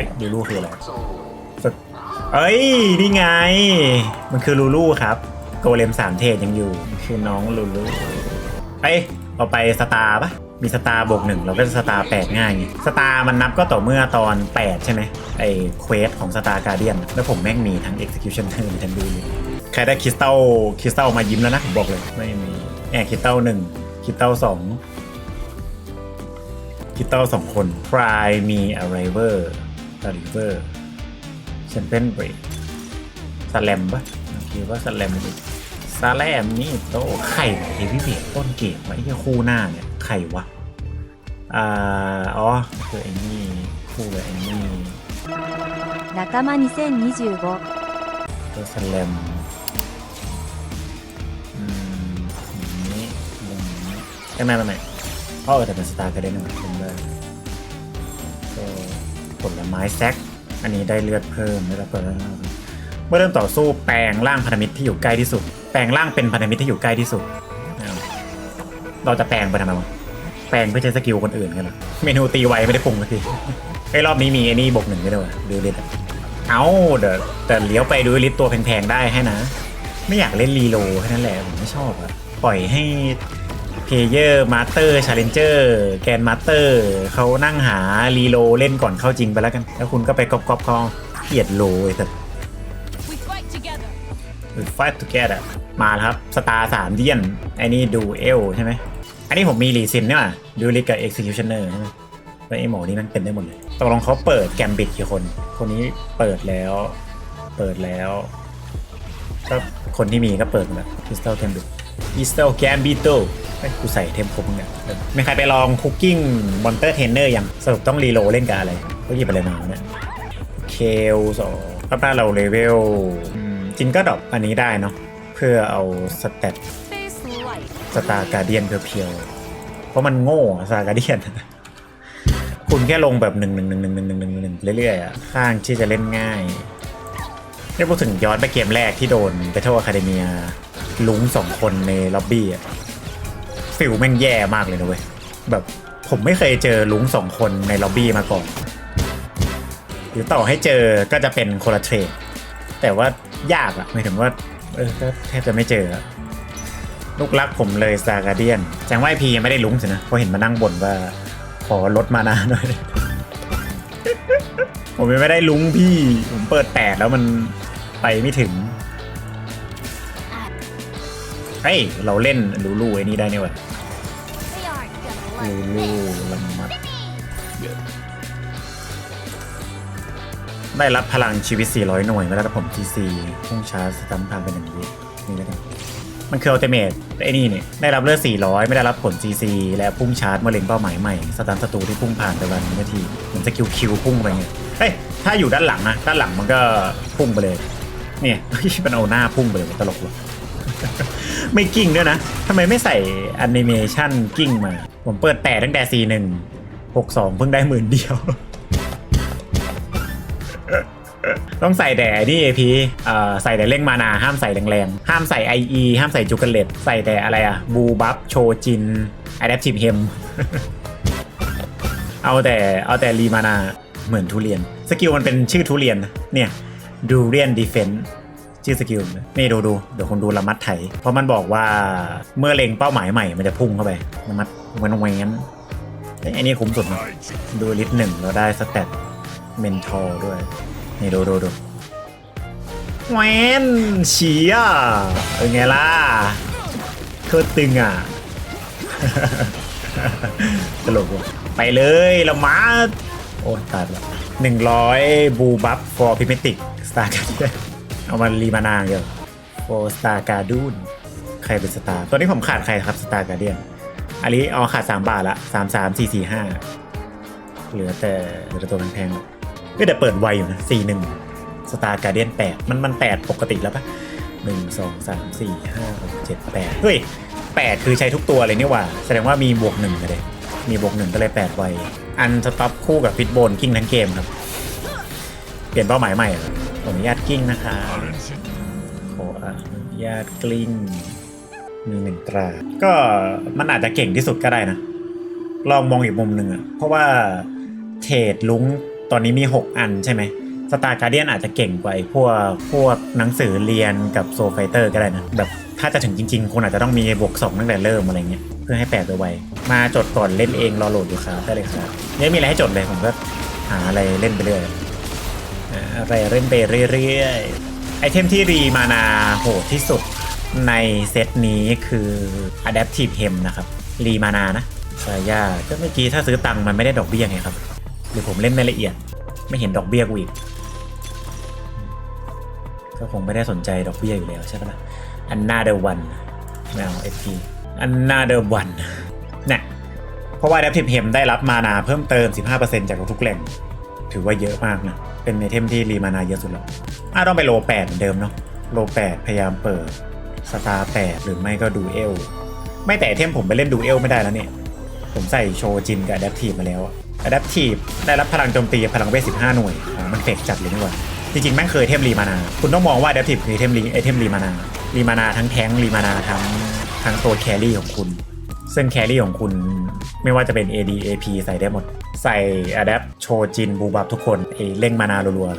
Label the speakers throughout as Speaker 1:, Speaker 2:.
Speaker 1: ฮ้ยลูลูคืออะไรเอ้ย นี่ไง มันคือลูลูครับ โกเลมสามเทศยังอยู่มันคือน้องลูลูเอ้ยเราไปสตาร์ปะมีสตาร์บวกหนึ่งเราก็จะสตาร์แปดง่ายไงสตาร์มันนับก็ต่อเมื่อตอน 8 ใช่ไหมไอ้เควสของสตาร์การเดียนแล้วผมแม่งมีทั้ง executioner มีทั้งดูเลยใครได้คริสตัลคริสตัลมายิ้มแล้วนะ ผมบอกเลย ไม่มีแอบคริสตัลหนึ่งคริสตัลสองคิตเตอร์สองคนพรายมีอะไรเวอร์ ดาริเวอร์แชมเปี้ยนเบรดสแลมปะคิดว่าสแลมสแลมนี่โตไข่เฮฟวี่เบรดต้นเกมวะไอ้เหี้ยคู่หน้าเนี่ยไข่วะอ่าอ๋อคือไอ้นี่คู่กับไอ้นี่
Speaker 2: 仲間2025
Speaker 1: ตัวสแลมอืมอย่างนี้อย่างนี้ไม่ไม่ไม่ไม่อ๋อแต่เป็นสตาร์ก็ได้นะผมได้ก็ ผลไม้แซก อันนี้ได้เลือดเพิ่มได้รับเพิ่มเมื่อเริ่มต่อสู้แปลงร่างพันธมิตรที่อยู่ใกล้ที่สุด แปลงร่างเป็นพันธมิตรที่อยู่ใกล้ที่สุด เราจะแปลงไปทำไมวะ แปลงเพื่อใช้สกิลคนอื่นกันหรอ เมนูตีไวไม่ได้ปรุงสักทีไอ้รอบนี้มีไอ้นี่บวกหนึ่งไม่ได้วะดูลิสอะเอาเดี๋ยวแต่เลี้ยวไปดูลิสตัวแพงๆได้ให้นะ ไม่อยากเล่นรีโลแค่นั้นแหละผมไม่ชอบอะปล่อยให้ เพเยอร์มาสเตอร์ชาเลนเจอร์แกนมาสเตอร์เขานั่งหารีโลเล่นก่อนเข้าจริงไปแล้วกัน แล้วคุณก็ไปกอบกอบคอเกลียดโลไอ้แต่
Speaker 3: We fight together.
Speaker 1: ไฟต์ทูแกอะมาแล้วครับสตาร์สามเดียนไอ้นี่ดูเอลใช่ไหมอันนี้ผมมีรีซินเนี่ยว่ะดูลิกกับเอ็กซิคิวชันเนอร์ใช่ไหมแล้วไอ้หมอนี่มันเป็นได้หมดเลยตกลงเขาเปิดแกมบิดกี่คน คนนี้เปิดแล้ว เปิดแล้วก็คนที่มีก็เปิดหมดแล้วคริสตัลแกมบิดคริสตัลแกมบิโต ไอ้ยกูใส่เทมครบมึงเนี่ยมีใครไปลองคุกกิ้งมอนเตอร์เทนเนอร์ยังสรุปต้องรีโหลเล่นกับอะไรก็หยิบอะไรมาเนี่ยเคลสองถ้าถ้าเราเลเวลจริงก็ดรอปอันนี้ได้เนาะเพื่อเอาสเตตสตาร์การเดียนเพียวๆเพราะมันโง่สตาร์การเดียนคุณแค่ลงแบบหนึ่งหนึ่งหนึ่งหนึ่งหนึ่งหนึ่งหนึ่งหนึ่งเรื่อยๆอะข้างที่จะเล่นง่ายเรียกว่าถึงย้อนไปเกมแรกที่โดนเบทเทิลอะคาเดเมียลุงสองคนในล็อบบี้อะ ฟิลแม่งแย่มากเลยนะเว้ย แบบผมไม่เคยเจอลุงสองคนในล็อบบี้มาก่อน หรือต่อให้เจอก็จะเป็นคนละเทรด แต่ว่ายากอะหมายถึงว่า เออก็แทบจะไม่เจอ ลูกรักผมเลยซาการเดียนแจ้งว่าพียังไม่ได้ลุงสินะ เพราะเห็นมานั่งบ่นว่า ขอลดมานาหน่อย ผมยังไม่ได้ลุงพี่ ผมเปิดแปดแล้วมันไปไม่ถึงเฮ้ย เราเล่นลูลูไอ้นี่ได้นี่หวะ
Speaker 3: They aren't gonna
Speaker 1: ลูลมัดได้รับพลังชีวิต 400 หน่วยมาแล้วครับผม TC พุ่งชาร์จสตัมป์ผ่านไปหนึ่งวินี่แล้วกันมันคืออัลเทเมทไอ้นี่เนี่ยได้รับเลือด 400 ไม่ได้รับผล CC และพุ่งชาร์จเมื่อเล็งเป้าหมายใหม่สตันศัตรูที่พุ่งผ่านไปวันนาทีเหมือนสกิลคิวพุ่งไปไงเฮ้ยถ้าอยู่ด้านหลังนะด้านหลังมันก็พุ่งไปเลยเนี่ยมันเอาหน้าพุ่งไปเลยตลกเลยไม่กิ้งด้วยนะทำไมไม่ใส่แอนิเมชันกิ้งมา ผมเปิดแต่ตั้งแต่ C1 62เพิ่งได้หมื่นเดียว ต้องใส่แต่นี่เอพีใส่แต่เร่งมานาห้ามใส่แรงๆ ห้ามใส่ IE ห้ามใส่จูเกเลตใส่แต่อะไรอะบูบัฟโชจิน Adaptive Hem เอาแต่เอาแต่รีมานาเหมือนทุเรียน สกิลมันเป็นชื่อทุเรียนเนี่ยดูเรียนดีเฟน ชื่อสกิลนะนี่ดูดูเดี๋ยวคนดูละมัดไถ เพราะมันบอกว่าเมื่อเล็งเป้าหมายใหม่มันจะพุ่งเข้าไปละมัดแวนแวนอันนี้คุ้มสุดนะดูลิสต์หนึ่งเราได้สเตตเมนทอร์ด้วย นี่ดูดูดูแหวนเฉียเป็นไงล่ะโคตรตึงอะตลกว่ะไปเลยละมาดโอ้ตายละหนึ่งร้อยบูบัฟ for p i m e t i c star guardian เอามารีมานางเดียว for star guardian ใครเป็นสตาร์ตัวนี้ผมขาดใครครับ star guardian อันนี้เอาขาด3บาทละ3 3 4 4 5เหลือแต่เหลือแต่ตัวแพงๆก็แต่เปิดไวอยู่นะ4 1 star guardian 8มันมัน8ปดปกติแล้วปะหนึ่งสองสามสี่ห้าหกเจ็ดแปดเฮ้ยแปดคือใช้ทุกตัวเลยนี่หว่า แสดงว่ามีบวกหนึ่งเลยมีบวกหนึ่งก็เลยแปดไวอันสต็อปคู่กับฟิตโบนกิ้งทั้งเกมครับ เปลี่ยนเป้าหมายใหม่ ขออนุญาตกิ้งนะคะขออนุญาตกลิ้งมีหนึ่งตรา ก็มันอาจจะเก่งที่สุดก็ได้นะ ลองมองอีกมุมหนึ่งอะเพราะว่าเทรดลุงตอนนี้มี 6 อันใช่ไหมสตาร์การเดียนอาจจะเก่งกว่าไอ้พวกพวกหนังสือเรียนกับโซไฟเตอร์ก็ได้นะ แบบถ้าจะถึงจริงๆคนอาจจะต้องมีบวก2ตั้งแต่เริ่มอะไรเงี้ยเพื่อให้แปลไปไวมาจดก่อนเล่นเองรอโหลดอยู่ครับได้เลยครับเนี่ยมีอะไรให้จดเลยผมก็หาอะไรเล่นไปเรื่อย อะไรเล่นไปเรื่อยๆ ไอเทมที่รีมานาโหดที่สุดในเซตนี้คือ Adaptive Hem นะครับ รีมานานะสายาก็เมื่อกี้ถ้าซื้อตังค์มันไม่ได้ดอกเบี้ยไงครับ หรือผมเล่นไม่ละเอียด ไม่เห็นดอกเบี้ยกูอีก ก็คงไม่ได้สนใจดอกเบี้ยอยู่แล้วใช่ปะล่ะ another one ไม่เอา FP another one เนี่ยเพราะว่า Adaptive Hem ได้รับมานาเพิ่มเติม 15%จากทุกแหล่ง ถือว่าเยอะมากนะ เป็นเมเทมที่รีมานาเยอะสุดแล้วอะต้องไปโล8เหมือนเดิมเนาะโล8พยายามเปิดสตาร์8หรือไม่ก็ดูเอล ไม่แต่เทมผมไปเล่นดูเอลไม่ได้แล้วเนี่ย ผมใส่โชจินกับ Adaptive มาแล้วอะ Adaptive ได้รับพลังโจมตีพลังเวท15หน่วยมันเฟกจัดเลยนี่หว่าจริงๆแม่งเคยเทมรีมานา คุณต้องมองว่า Adaptive คือเทมรีไอเทมรีมานา รีมานาทั้งแท้งรีมานาทั้งทั้งตัวแครี่ของคุณ ซึ่งแครี่ของคุณไม่ว่าจะเป็น AD AP ใส่ได้หมด ใส่ Adapt โชจินบูบับทุกคนไอเร่งมานารัว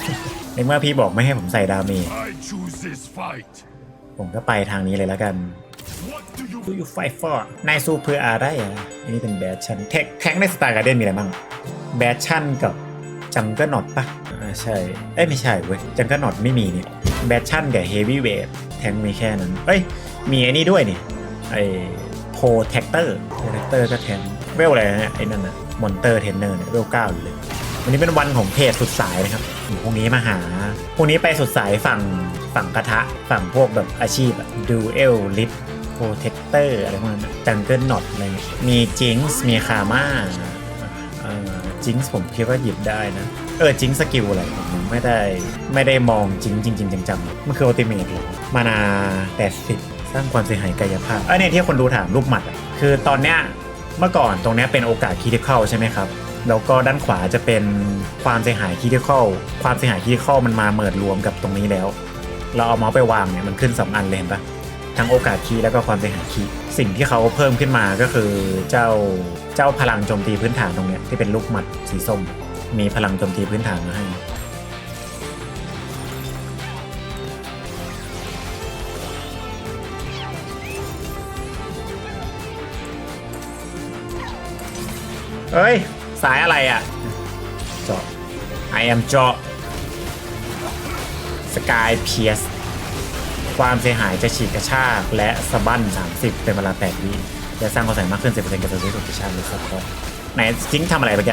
Speaker 1: ๆในเมื่อพี่บอกไม่ให้ผมใส่ดาเมจ
Speaker 4: I choose this fight.
Speaker 1: ผมก็ไปทางนี้เลยแล้วกัน
Speaker 4: What do you
Speaker 1: Do you fight for นายสู้เพื่ออะไรอะอันนี้เป็นแบชชั่นแท็กแท็กในสตาร์การ์เดนมีอะไรบ้างแบชชั่นกับจังเกิลน็อตปะอ่าใช่เอ้ยไม่ใช่เว้ยจังเกิลน็อตไม่มีนี่แบชชั่นกับเฮฟวี่เวทแทงมีแค่นั้นเอ้ยมีไอ้นี่ด้วยนี่ไอ้โพแท็กเตอร์โพแท็กเตอร์ก็แทงเวลอะไรนะเนี่ยไอ้นั่นน่ะ มอนเตอร์เทนเนอร์เนี่ยเวลเก้าอยู่เลย วันนี้เป็นวันของเพจสุดสายนะครับเดี๋ยวพรุ่งนี้มาหาพรุ่งนี้ไปสุดสายฝั่งฝั่งกระทะ ฝั่งพวกแบบอาชีพอะดูเอลลิฟโปรเทคเตอร์อะไรพวกนั้นจังเกิลน็อตอะไรเงี้ยมีจิงส์มีคาม่าจิงส์ผมคิดว่าหยิบได้นะ เออจิงสกิลอะไรผมไม่ได้ไม่ได้มองจิงจริงๆจังๆมันคืออัลติเมทหรอมานา80สร้างความเสียหายกายภาพออเนี่ยที่คนดูถามรูปหมัดอะคือตอนเนี้ย เมื่อก่อนตรงนี้เป็นโอกาสคีย์เข้าใช่ไหมครับแล้วก็ด้านขวาจะเป็นความเสียหายคีย์เข้าความเสียหายคีย์เข้ามันมาเมิดรวมกับตรงนี้แล้ว เราเอาเมาส์ไปวางเนี่ยมันขึ้นสองอันเลยเห็นปะทั้งโอกาสคีย์แล้วก็ความเสียหายคีย์สิ่งที่เขาเพิ่มขึ้นมาก็คือเจ้าเจ้าพลังโจมตีพื้นฐานตรงเนี้ยที่เป็นลูกหมัดสีส้ม มีพลังโจมตีพื้นฐานมาให้ เอ้ย สายอะไรอะเจาะ I am เจาะ Sky Pierce ความเสียหายจะฉีกกระชากและสะบั้น 30 เป็นเวลา8วิและสร้างความเสียหายมากขึ้น 10%กับตัวที่ถูกกระชากหรือสับคอไหนจิงทำอะไรไปแก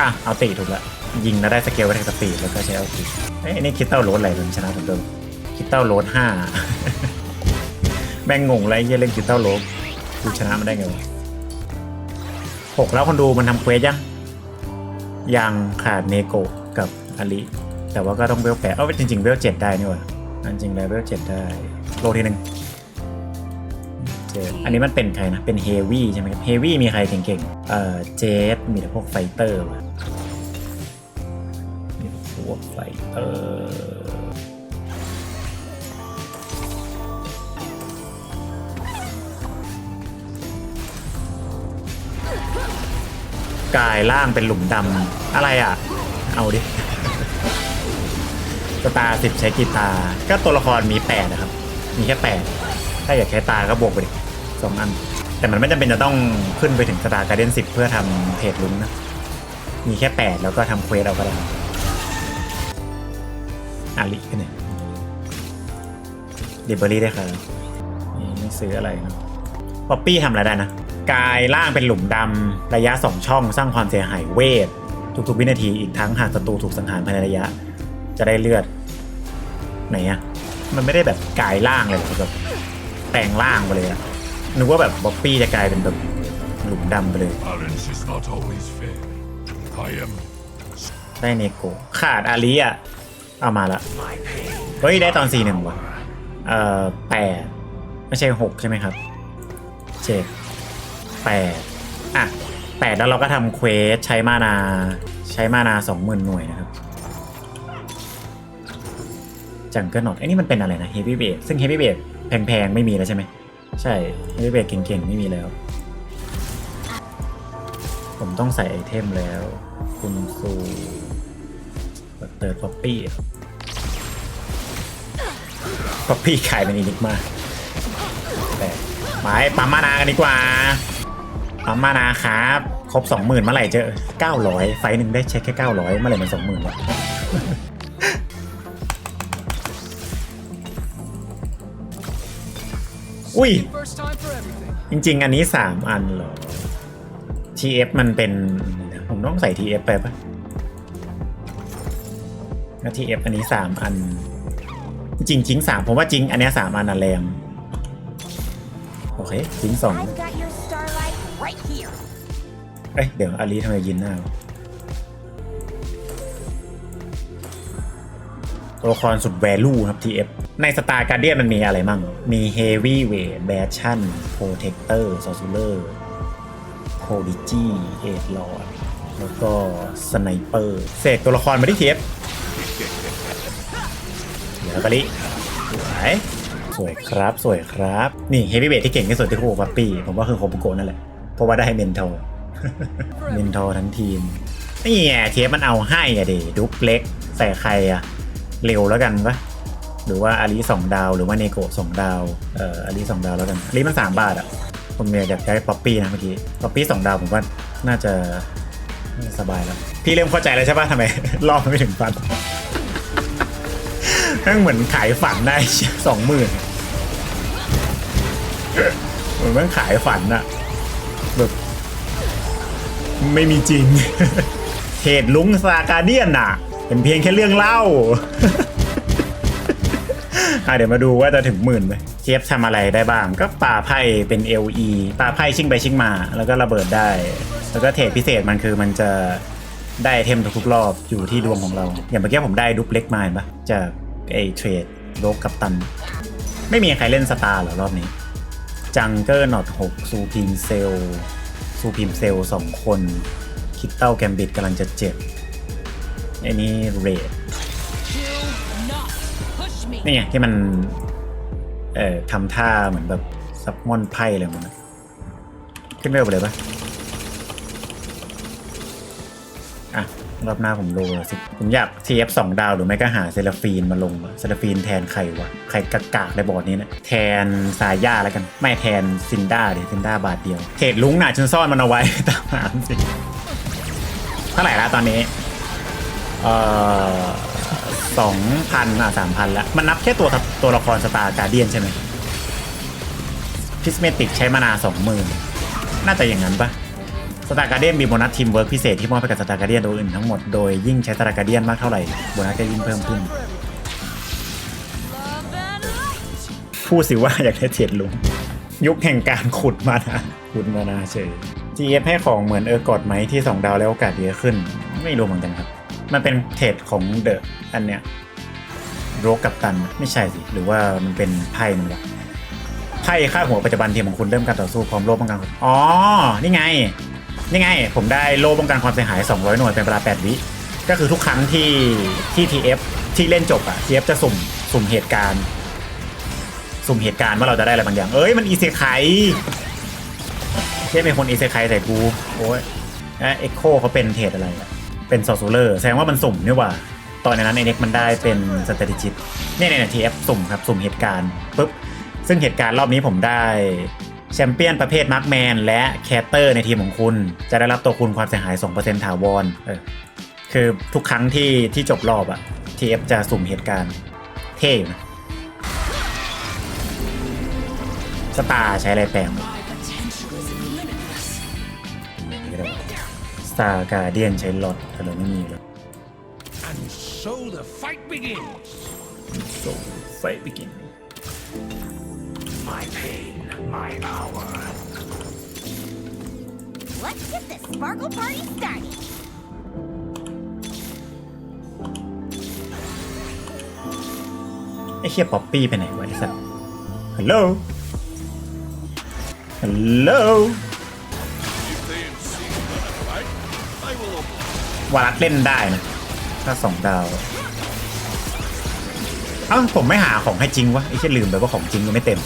Speaker 1: อะ เอาตีถูกแล้วยิงแล้วได้สเกลไว้ทางสปีดแล้วก็ใช้เอาตีเอ้ยอันนี้คิดเต้าโรดอะไรมันชนะผมเดิมคิดเต้าโรดห้าแม่งงงแล้วไอ้เหี้ยเล่นคิดเต้าโรดกูชนะมันได้ไงวะ หกแล้วคนดูมันทำเควสยัง ยังขาดเนโกะกับอาลิแต่ว่าก็ต้องเวลแปดเออจริง ๆ เวลเจ็ดได้นี่หว่าอันจริงแล้วเวลเจ็ดได้ โลทีหนึ่งเจ็ดอันนี้มันเป็นใครนะ เป็นเฮวี่ใช่ไหมครับ เฮวี่มีใครเก่งๆ เอ่อ เจฟมีแต่พวกไฟเตอร์ว่ะมีแต่พวกไฟเตอร์ กายล่างเป็นหลุมดำอะไรอะ เอาดิสตาร์สิบใช้กีตาร์ก็ตัวละครมีแปดนะครับ มีแค่แปดถ้าอยากใช้ตาก็บวกไปดิสองอัน แต่มันไม่จำเป็นจะต้องขึ้นไปถึงสตาร์การ์เดนสิบเพื่อทำเพจลุงนะ มีแค่แปดแล้วก็ทำเควสเอาก็ได้อาลิกันเนี่ยเดบเบอรี่ได้ครับนี่ไม่ซื้ออะไรนะป๊อปปี้ทำอะไรได้นะ กายล่างเป็นหลุมดำระยะ 2 ช่อง สร้างความเสียหายเวท ทุกๆ วินาทีอีกทั้งหากศัตรูถูกสังหารภายในระยะ จะได้เลือด ไหนอะมันไม่ได้แบบกายล่างเลยหรอแบบแปลงล่างไปเลยอะนึกว่าแบบบ๊อบปี้จะกลายเป็นแบบหลุมดำไปเลยได้เนโกขาดอาลีอะเอามาละเฮ้ย ได้ตอนสี่หนึ่งว่ะ เอ่อแปดไม่ใช่หกใช่ไหมครับเจ็ด แปดอะแปดแล้วเราก็ทำเควสใช้มานา ใช้มานาสองหมื่นหน่วยนะครับจังเกิลนอตไอ้นี่มันเป็นอะไรนะเฮฟวี่เบ e ซึ่งเฮฟวี่เบ e แพงๆ ไม่มีแล้วใช่ไหม ใช่เฮฟวี่เบ e เก่งๆ ไม่มีแล้ว ผมต้องใส่ไอเทมแล้ว คุณซูเติร์ดป๊อปปี้ป๊อปปี้ขายเป็นอินิกมาแต่ไปปั๊มมานากันดีกว่า ปั๊มมานาครับ ครบ20,000เมื่อไหร่เจอ900ไฟหนึ่งได้เช็คแค่900เมื่อไหร่มัน20,000วะอุ้ย จริง ๆ อันนี้3อันเหรอ TF มันเป็น ผมต้องใส่ TF ไปปะแล้ว TF อันนี้3อัน จริงจริงสามผมว่าจริง อันนี้สามอันแรง โอเคจริงสอง เอ้ยเดี๋ยวอาลีทำไมยินหน้าตัวละครสุดแวลูครับ TF ในสตาร์การเดียมันมีอะไรมั่ง มี Heavy Weight b a t c h a n Protector Sorcerer Prodigy e d Lord แล้วก็ Sniper เสกตัวละครมาที่ TF เดี๋ยวกะลิสวยสวยครับ สวยครับ นี่ Heavy Weight ที่เก่งที่สุดที่คู่กับปั๊ปปี้ผมว่าคือโคบุโกะนั่นแหละ เพราะว่าได้เมนเทอเมนทอทั้งทีมนี่ไงเทปมันเอาให้อะเดดุ๊กเล็กใส่ใครอะเร็วแล้วกันปะหรือว่าอาลีสองดาวหรือว่าเนโกะสองดาวเอ่ออาลีสองดาวแล้วกันอาลีมันสามบาทอะผมเนี่ยอยากได้ป๊อปปี้นะเมื่อกี้ป๊อปปี้สองดาวผมว่าน่าจะสบายแล้ว พี่เริ่มเข้าใจแล้วใช่ปะทำไมรอบมันไม่ถึงพันทั้งเหมือนขายฝันได้สองหมื่นเหมือนมันขายฝันอะ ไม่มีจริง เหตุลุงซาการเดียนน่ะ เป็นเพียงแค่เรื่องเล่าอะเดี๋ยวมาดูว่าจะถึงหมื่นไหมเจฟทำอะไรได้บ้าง ก็ป่าไพ่เป็น LE ป่าไพ่ชิงไปชิงมา แล้วก็ระเบิดได้ แล้วก็เทรดพิเศษมันคือมันจะได้เทมทุกรอบอยู่ที่ดวงของเรา อย่างเมื่อกี้ผมได้ดุปเล็กมาเห็นปะจากไอเทรดโลกกับตัน ไม่มีใครเล่นสตาร์หรอรอบนี้ จังเกอร์นอตหกซูพิมเซล ซูพิมเซลสองคน คิดเต้าแกมบิดกำลังจะเจ็บไอ้นี่เรดนี่ไงที่มัน เอ่อทำท่าเหมือนแบบซับมอนไพ่อะไรมันขึ้นเร็วไปเลยปะ รอบหน้าผมโลละสิผมอยาก TF สองดาวหรือไม่ก็หาเซลฟีนมาลงวะเซลฟีนแทนใครวะ ใครกากากๆในบอร์ดนี้นะแทนสายย่าแล้วกัน ไม่แทนซินด้าดิซินด้าบาทเดียวเทรดลุงหน่ะฉันซ่อนมันเอาไว้ ตามหาสิเท่าไหร่ละตอนนี้ เอ่อสองพันอะสามพันล้วมันนับแค่ตัวตัวละครสตาร์การเดียนใช่ไหมพิสเมติกใช้มานาสองหมื่นน่าจะอย่างนั้นปะ สตาร์การเดียนมีโบนัสทีมเวิร์กพิเศษที่มอบให้กับสตาร์การเดียนตัวอื่นทั้งหมดโดยยิ่งใช้สตาร์การเดียนมากเท่าไหร่โบนัสก็ยิ่งเพิ่มขึ้น พูดสิว่าอยากได้เทียดลุงยุคแห่งการขุดมานะขุดมานาเฉย GF ให้ของเหมือนเออกอดไหมที่2ดาวแล้วโอกาสเยอะขึ้น ไม่รู้เหมือนกันครับ มันเป็นเทรดของเดอะอันเนี้ยโรกกับตันไม่ใช่สิ หรือว่ามันเป็นไพ่มันวะไพ่ค่าหัวปัจจุบันทีมของคุณเริ่มการต่อสู้พร้อมโล่ป้องกันอ๋อ นี่ไง นี่ไงผมได้โล่ป้องกันความเสียหาย 200 หน่วยเป็นเวลา 8 วิ ก็คือทุกครั้งที่ที่ TF ที่เล่นจบอะ TF จะสุ่มสุ่มเหตุการณ์ สุ่มเหตุการณ์ว่าเราจะได้อะไรบางอย่าง เอ้ย มันอีเซไคเช่เป็นคนอีเซไคใส่กูโอ้ยเอ็กโคเขาเป็นเทรดอะไรเป็นซอสูเลอร์แสดงว่ามันสุ่มนี่ว่าตอนนั้นไอเน็กมันได้เป็นสเตติจิตเนี่ยเนี่ยทีเอฟสุ่มครับ สุ่มเหตุการณ์ปุ๊บซึ่งเหตุการณ์รอบนี้ผมได้ แชมเปี้ยนประเภทมาร์คแมนและแคตเตอร์ในทีมของคุณ จะได้รับตัวคุณความเสียหาย 2%ถาวรเออคือทุกครั้งที่ที่จบรอบอะ TF จะสุ่มเหตุการณ์ เท่อยู่นะสตาร์ใช้อะไรแปลงสตาร์การเดียนใช้ลอตแต่เราไม่มีเลย
Speaker 4: And so the fight begins.
Speaker 1: so fight begin
Speaker 4: My pain, my hour.
Speaker 3: Let's get this sparkle party started.
Speaker 1: ไอ้เฮียป๊อปปี้ไปไหนวะไอ้สัสฮัลโหลฮัลโหลวารัดเล่นได้นะ ถ้าสองดาว เอ้า ผมไม่หาของให้จริงวะไอ้เชี่ยลืมไปว่าของจริงยังไม่เต็ม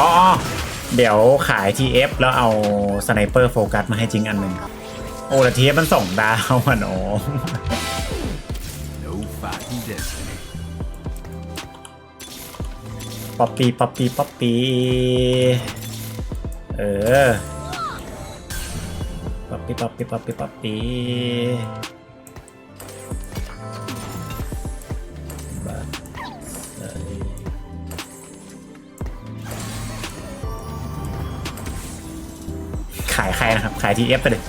Speaker 1: อ๋อ เดี๋ยวขาย TF แล้วเอาสไนเปอร์โฟกัสมาให้จริงอันหนึ่งโอ้แต่ทีมันส่งดาวอะน้อง
Speaker 4: No fighting destiny.
Speaker 1: ป๊อปปี้ป๊อปปี้ป๊อปปี้เออป๊อปปี้ป๊อปปี้ป๊อปปี้ป๊อปปี้ ขายทีเอฟไปเลย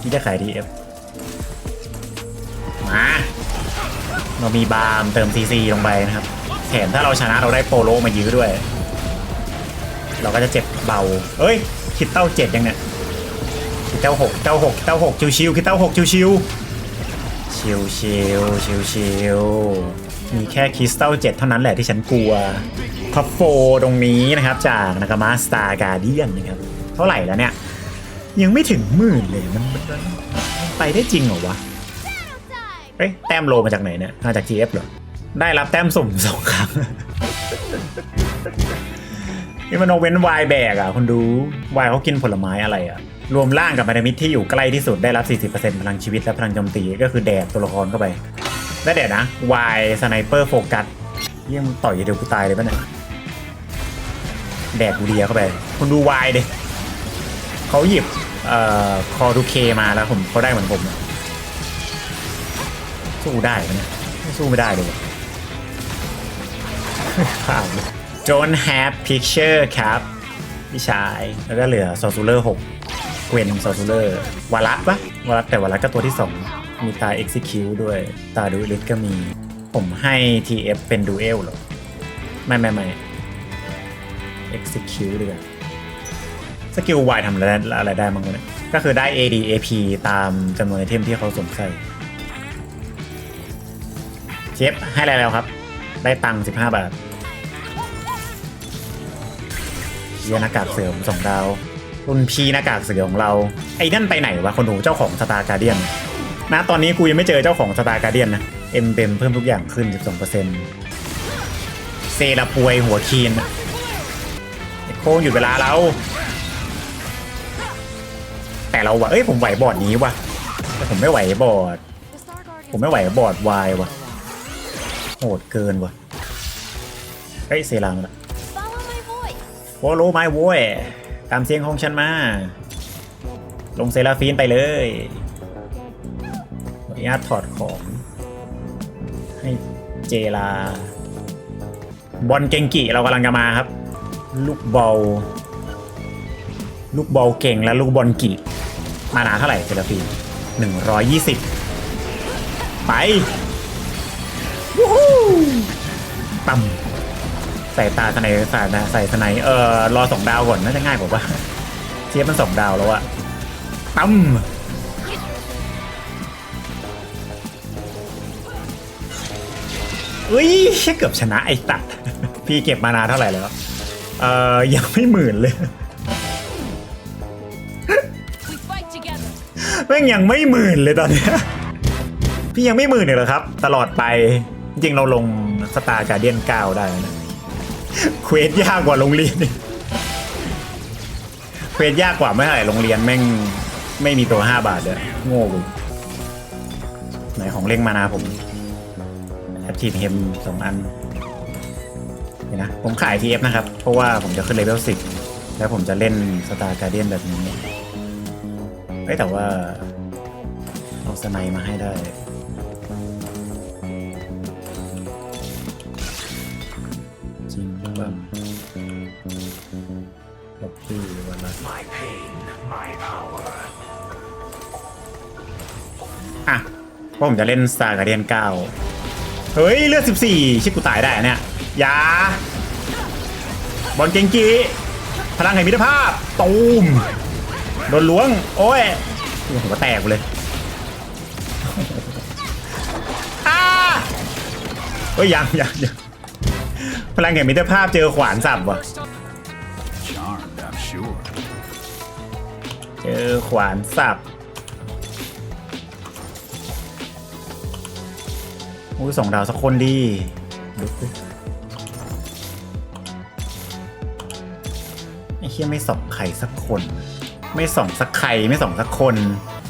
Speaker 1: ที่จะขายทีเอฟมา เรามีบาร์มเติมซีซีลงไปนะครับแถมถ้าเราชนะเราได้โปโลมายื้อด้วย เราก็จะเจ็บเบา เอ้ย คิดเต้าเจ็ดยังเนี่ยคิดเต้าหกเต้าหกเต้าหกชิวชิวคิดเต้าหกชิวชิวชิวชิวชิวชิวมีแค่คริสตัลเจ็ดเท่านั้นแหละที่ฉันกลัวท็อปโฟตรงนี้นะครับจากนากามาสตาร์การเดียนนะครับ เท่าไหร่แล้วเนี่ย ยังไม่ถึงหมื่นเลยมันไปได้จริงเหรอวะเอ้ยแต้มโลมาจากไหนเนี่ยมาจาก GF เหรอ ได้รับแต้มสุ่มสองครั้ง นี่มันเอาเว้นวายแบกอะคุณดูวายเขากินผลไม้อะไรอะ รวมร่างกับพันธมิตรที่อยู่ใกล้ที่สุดได้รับ 40%พลังชีวิตและพลังโจมตีก็คือแดดตัวละครเข้าไป ได้เดี๋ยวนะวายสไนเปอร์โฟกัสเยี่ยมงต่อยเดียวกูตายเลยปะเนี่ยแดดกูเดียเข้าไปคุณดูวายเดิ เขาหยิบเอ่อคอรูเคมาแล้วผมเขาได้เหมือนผม สู้ได้ไหมเนี่ยสู้ไม่ได้เลยผ่านเลย Don't have picture ครับพี่ชายแล้วก็เหลือซอซูเลอร์6เกวนซอซูเลอร์วารัสปะวารัสแต่วารัสก็ตัวที่2มีตา execute ด้วยตาดูลิสก็มี ผมให้ TF เป็นดูเอลหรอ ไม่ไม่ไม่ execute ด้วยกัน สกิล Y ทำอะไรได้อะไรได้บ้างเนี่ยก็คือได้ AD AP ตามจำนวนไอเทมที่เขาสวมใส่เชฟให้อะไรแล้วครับ ได้ตังค์15 บาทเยียหน้ากากเสือผมสองดาว รุ่นพีหน้ากากเสือของเรา ไอ้นั่นไปไหนวะคนดูเจ้าของสตาร์การเดียนนะตอนนี้กูยังไม่เจอเจ้าของสตาร์การเดียนนะ เอ็มเบมเพิ่มทุกอย่างขึ้น 12%เซราปวยหัวคีนโค้งหยุดเวลาเรา แต่เราวะเอ้ยผมไหวบอร์ดนี้วะแต่ผมไม่ไหวบอร์ดผมไม่ไหวบอร์ดวายวะโหดเกินวะเฮ้ยเซรังละ
Speaker 3: Follow my voice.
Speaker 1: โวโลไม้โว้ยตามเสียงของฉันมา ลงเซราฟีนไปเลยอนุญาตถอดของ ให้เจลา บอลเก่งกิเรากำลังจะมาครับ ลูกบอลลูกบอลเก่งและลูกบอลกิ มานาเท่าไหร่เซราฟีหนึ่งร้อยยี่สิบไปวู้ฮู้ปั๊มใส่ตาสไนใส่นะใส่สไนเอ่อรอสองดาวก่อนน่าจะง่ายกว่าว่าเทียบมันสองดาวแล้วอะปั๊มอุ้ยเกือบชนะไอ้ตัด พี่เก็บมานาเท่าไหร่แล้ว เอ่อ ยังไม่หมื่นเลย งยังไม่หมื่นเลยตอนนี้พี่ยังไม่หมื่นเลยเหรอครับ ตลอดไปจริงเราลงสตาร์การเดียน9ได้นะเควสยากกว่าโรงเรียนเควสยากกว่าไม่เท่าไหร่โรงเรียนแม่งไม่มีตัว5บาทเลยโง่กูไหนของเล่งมานาผมแอปทีเฮมสองอันนี่นะผมขาย TF นะครับ เพราะว่าผมจะขึ้นเลเวล10แล้วผมจะเล่นสตาร์การเดียนแบบนี้เอ้แต่ว่า สไนมาให้ได้ จริงหรือเปล่าล็อบบี้วันละ
Speaker 4: My pain, my power.
Speaker 1: อะเพราะผมจะเล่น Star Guardian 9เฮ้ย เลือด 14 ชิบกูตายได้อะเนี่ยอยาบอลเกงกีพลังแห่งมิตรภาพ ตูม โดนล้วง โอ้ยหัวแตกเลย ฮ้ยยังยังยังพลังแห่งมิตรภาพเจอขวานสับว่ะ
Speaker 4: Charmed, I'm sure.
Speaker 1: เจอขวานสับโอ้ยสองดาวสักคนดีดูสิไอ้เฮียไม่ส่องใครสักคน ไม่ส่องสักใครไม่ส่องสักคน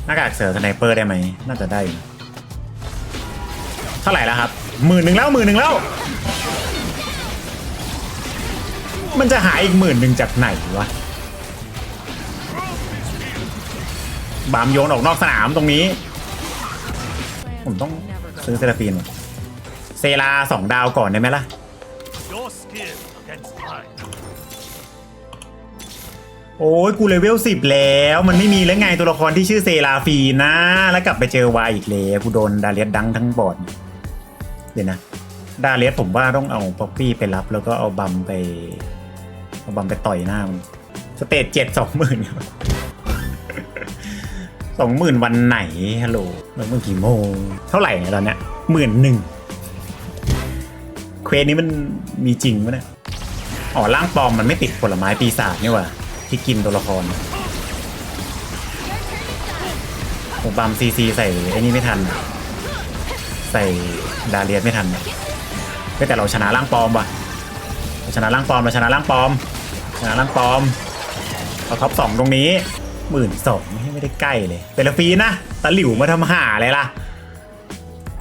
Speaker 1: หน้ากากเสือสไนเปอร์ได้ไหมน่าจะได้อยู่เท่าไหร่แล้วครับ หมื่นหนึ่งแล้วหมื่นหนึ่งแล้ว มันจะหายอีกหมื่นหนึ่งจากไหนวะ บามโยนออกนอกสนามตรงนี้ ผมต้องซื้อเซราฟีนเซราสองดาวก่อนได้ไหมล่ะ โอ้ยกูเลเวลสิบแล้ว มันไม่มีแล้วไงตัวละครที่ชื่อเซราฟีนนะแล้วกลับไปเจอวายอีกแล้วกูโดนดาเลียสดังทั้งบอร์ด เดี๋ยวนะดาเลียสผมว่าต้องเอาป๊อปปี้ไปรับ แล้วก็เอาบัมไป เอาบัมไปต่อยหน้ามันสเตจเจ็ดสองหมื่นสองหมื่นวันไหนฮัลโหลแล้วเมื่อกี่โมง เท่าไหร่เนี่ยตอนเนี้ยหมื่นหนึ่งเควสนี้มันมีจริงปะเนี่ยอ๋อร่างปลอมมันไม่ติดผลไม้ปีศาจนี่หว่าที่กินตัวละครผมบัมซีซีใส่ไอ้นี่ไม่ทันอะ ใส่ดาเลียสไม่ทันอะเฮ้ยแต่เราชนะร่างปลอมว่ะเราชนะร่างปลอมเราชนะร่างปลอม ชนะร่างปลอมเอาท็อปสองตรงนี้หมื่นสองไม่ได้ใกล้เลยเปละฟีนะตะหลิวมาทำหาอะไรล่ะ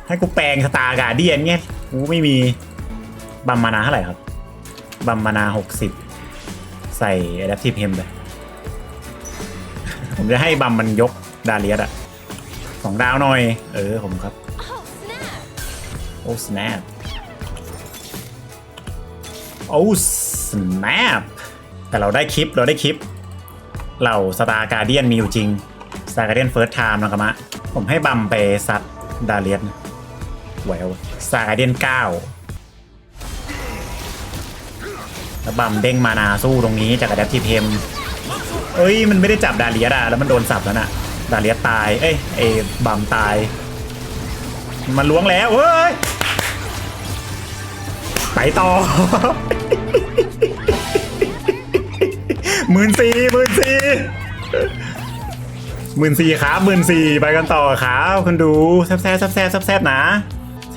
Speaker 1: ให้กูแปลงสตาร์การเดียนเงี้ยกูไม่มีบัมมานาเท่าไหร่ครับ บัมมานาหกสิบใส่ Adaptive Hem ไปผมจะให้บัมมันยกดาเลียสอะสองดาวหน่อย เออผมครับ
Speaker 3: Oh, snap.
Speaker 1: โอ้ snap โอ้ snap แต่เราได้คลิปเราได้คลิปเหล่าสตาร์การเดียนมีอยู่จริงสตาร์การเดียนเฟิร์สไทม์นะครับมะผมให้บัมไปซัดดาเลียสแหววสตาร์การเดียนเก้าแล้วบัมเด้งมานาสู้ตรงนี้จาก Adaptive Hem เอ้ย มันไม่ได้จับดาเลียสอะแล้วมันโดนสับแล้วน่ะ ดาเลียตาย เอ้ยเอยบัมตาย มันล้วงแล้ว เฮ้ย ไปต่อหมื่นสี่หมื่นสี่หมื่นสี่ครับหมื่นสี่ไปกันต่อครับคุณดูแซ่บแซ่บแซ่บแซ่บแซบนะ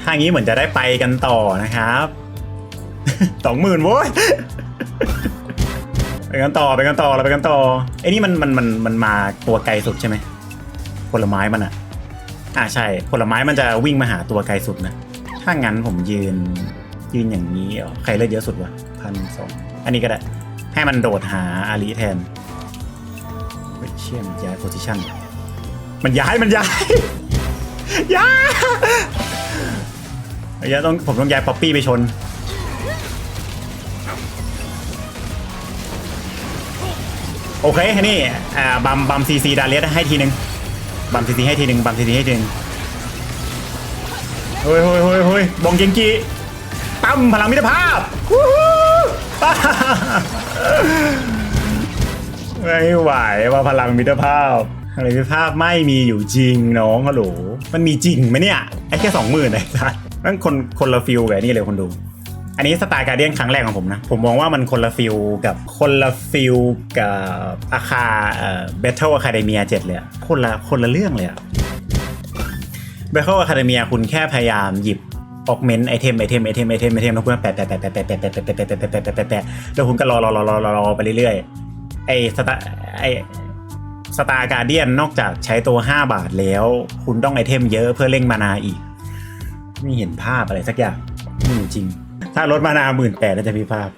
Speaker 1: ถ้างี้เหมือนจะได้ไปกันต่อนะครับสองหมื่นโว้ยไปกันต่อไปกันต่อเราไปกันต่อไอ้นี่มันมันมันมันมาตัวไกลสุดใช่ไหมผลไม้มันอะอ่าใช่ผลไม้มันจะวิ่งมาหาตัวไกลสุดนะถ้างั้นผมยืน ยืนอย่างนี้ใครเลือดเยอะสุดวะพันสองอันนี้ก็ได้ ให้มันโดดหาอาลีแทนเฮ้ยเชี่ยมย้ายโพซิชันมันย้ายมันย้ายย้ายย้ายต้องผมต้องย้ายป๊อปปี้ไปชนโอเคนี่อ่าบัมบัมซีซีดาเลสให้ทีหนึ่งบัมซีซีให้ทีหนึ่งบัมซีซีให้ทีหนึ่งเฮ้ยเฮ้ยเฮ้ยเฮ้ยบองเกงกี้ ตั้มพลังมิตรภาพไม่ไหวว่าพลังมิตรภาพพลังมิตรภาพไม่มีอยู่จริงน้องฮัลโหลมันมีจริงไหมเนี่ยไอ้แค่สองหมื่นไอ้สัสนั่นคนคนละฟิลกับนี่เลยคนดู อันนี้สไตล์การเดียนครั้งแรกของผมนะ ผมมองว่ามันคนละฟิลกับคนละฟิลกับอาคาเอ่อ Battle Academia 7เลยคนละคนละเรื่องเลยอะ Battle Academia คุณแค่พยายามหยิบ ออกเมนไอเทมไอเทมไอเทมไอเทมไอเทมแล้วคุณแปะแปะแปะแปะแปะแปะแปะแปะแปะแปะแปะแปะแปะแปะแปะแปะแล้วคุณก็รอรอรอรอรอรอไปเรื่อยๆไอสตาไอสตาร์การเดียนนอกจากใช้ตัว 5 บาทแล้ว คุณต้องไอเทมเยอะเพื่อเร่งมานาอีก ไม่เห็นภาพอะไรสักอย่างไม่มีจริง ถ้าลดมานาหมื่นแปดแล้วจะมีภาพ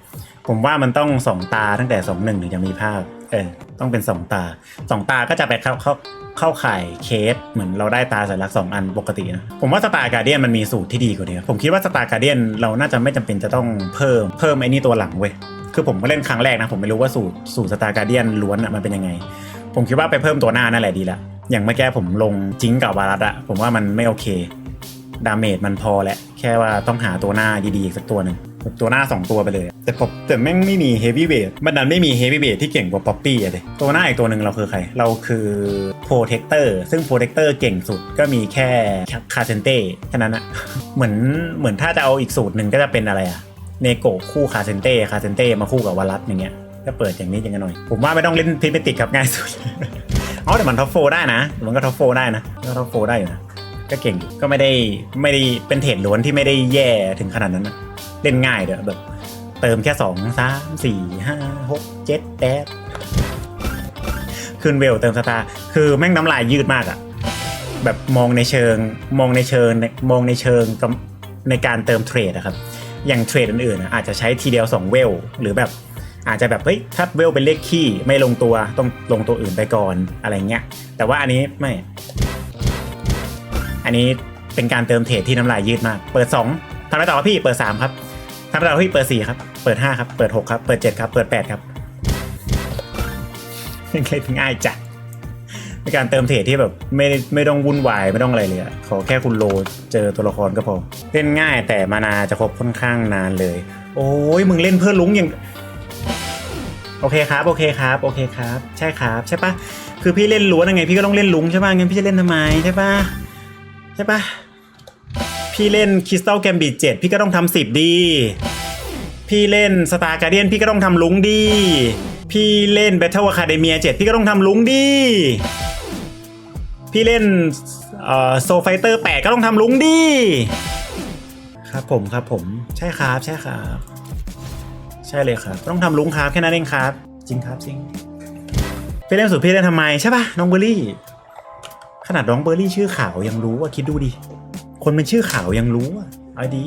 Speaker 1: ผมว่ามันต้องสองตาตั้งแต่สองหนึ่งถึงจะมีภาพ เออต้องเป็นสองตาสองตาก็จะไปเข้าเข้าเข้าข่ายเคสเหมือนเราได้ตาสัญลักษณ์สองอันปกตินะผมว่าสตาร์การเดียนมันมีสูตรที่ดีกว่านี้ผมคิดว่าสตาร์การเดียนเราน่าจะไม่จำเป็นจะต้องเพิ่มเพิ่มไอ้นี่ตัวหลังเว้ยคือผมก็เล่นครั้งแรกนะผมไม่รู้ว่าสูตรสูตรสตาร์การเดียนล้วนอะมันเป็นยังไง ผมคิดว่าไปเพิ่มตัวหน้านั่นแหละดีละอย่างเมื่อกี้ผมลงจิงกับวารัตอะผมว่ามันไม่โอเคดาเมจมันพอแหละแค่ว่าต้องหาตัวหน้าดีๆอีกสักตัวหนึ่ง แบบตัวหน้า 2 ตัวไปเลย แต่ผมแต่แม่งไม่มีเฮฟวี่เวทมันดันไม่มีเฮฟวี่เวทที่เก่งกว่าป๊อปปี้อะเลยตัวหน้าอีกตัวหนึ่งเราคือใคร เราคือโปรเทคเตอร์ซึ่งโปรเทคเตอร์เก่งสุดก็มีแค่คาเซนเต้แค่นั้นอะเหมือนเหมือนถ้าจะเอาอีกสูตรหนึ่งก็จะเป็นอะไรอะเนโกะคู่คาเซนเต้คาเซนเต้มาคู่กับวารัตอย่างเงี้ยก็เปิดอย่างนี้อย่างกันหน่อย ผมว่าไม่ต้องเล่นพิเมติกครับง่ายสุดอ๋อแต่มันท็อปโฟได้นะ มันก็ท็อปโฟได้นะก็ท็อปโฟได้อยู่นะก็เก่งอยู่ก็ไม่ได้ไม่ได้เป็นเทรดล้วนที่ไม่ได้แย่ถึงขนาดนั้นนะ เล่นง่ายเด้อแบบ เติมแค่สองสามสี่ห้าหกเจ็ดแปดขึ้นเวลเติมสตาร์คือแม่งน้ำลายยืดมากอะแบบมองในเชิงมองในเชิงมองในเชิงในการเติมเทรดอะครับ อย่างเทรดอื่นๆออาจจะใช้ทีเดียว2เวลหรือแบบอาจจะแบบเฮ้ยถ้าเวลเป็นเลขคี่ไม่ลงตัวต้องลงตัวอื่นไปก่อนอะไรเงี้ย แต่ว่าอันนี้ไม่ อันนี้เป็นการเติมเทรดที่น้ำลายยืดมาก เปิด 2ทำอะไรต่อพี่เปิด 3 ครับ ทำอะไรต่อพี่เปิด4ครับ เปิด5ครับ เปิด6ครับ เปิด7ครับ เปิด8ครับเล่นง่ายจัดเป็นการเติมเทรดที่แบบไม่ไม่ต้องวุ่นวายไม่ต้องอะไรเลยอะขอแค่คุณโลเจอตัวละครก็พอ เล่นง่ายแต่มานาจะครบค่อนข้างนานเลย โอ้ยมึงเล่นเพื่อลุงอย่าง โอเคครับ โอเคครับ โอเคครับ ใช่ครับ ใช่ปะคือพี่เล่นล้วนยังไง พี่ก็ต้องเล่นลุงใช่ปะงั้นพี่จะเล่นทำไมใช่ปะใช่ปะ พี่เล่นคริสตัลแกมบิดเจ็ดพี่ก็ต้องทำสิบดี พี่เล่นสตาร์การเดียนพี่ก็ต้องทำลุงดี พี่เล่น Battle Academia 7พี่ก็ต้องทำลุงดี พี่เล่นโซไฟเตอร์8ก็ต้องทำลุงดี ครับผมครับผมใช่ครับใช่ครับ ใช่เลยครับ ต้องทำลุงครับแค่นั้นเองครับ จริงครับจริงพี่เล่นสุดพี่เล่นทำไมใช่ปะน้องเบอร์รี่ ขนาดน้องเบอร์รี่ชื่อขาวยังรู้ว่าคิดดูดิ คนเป็นชื่อขาวยังรู้อะเอาดี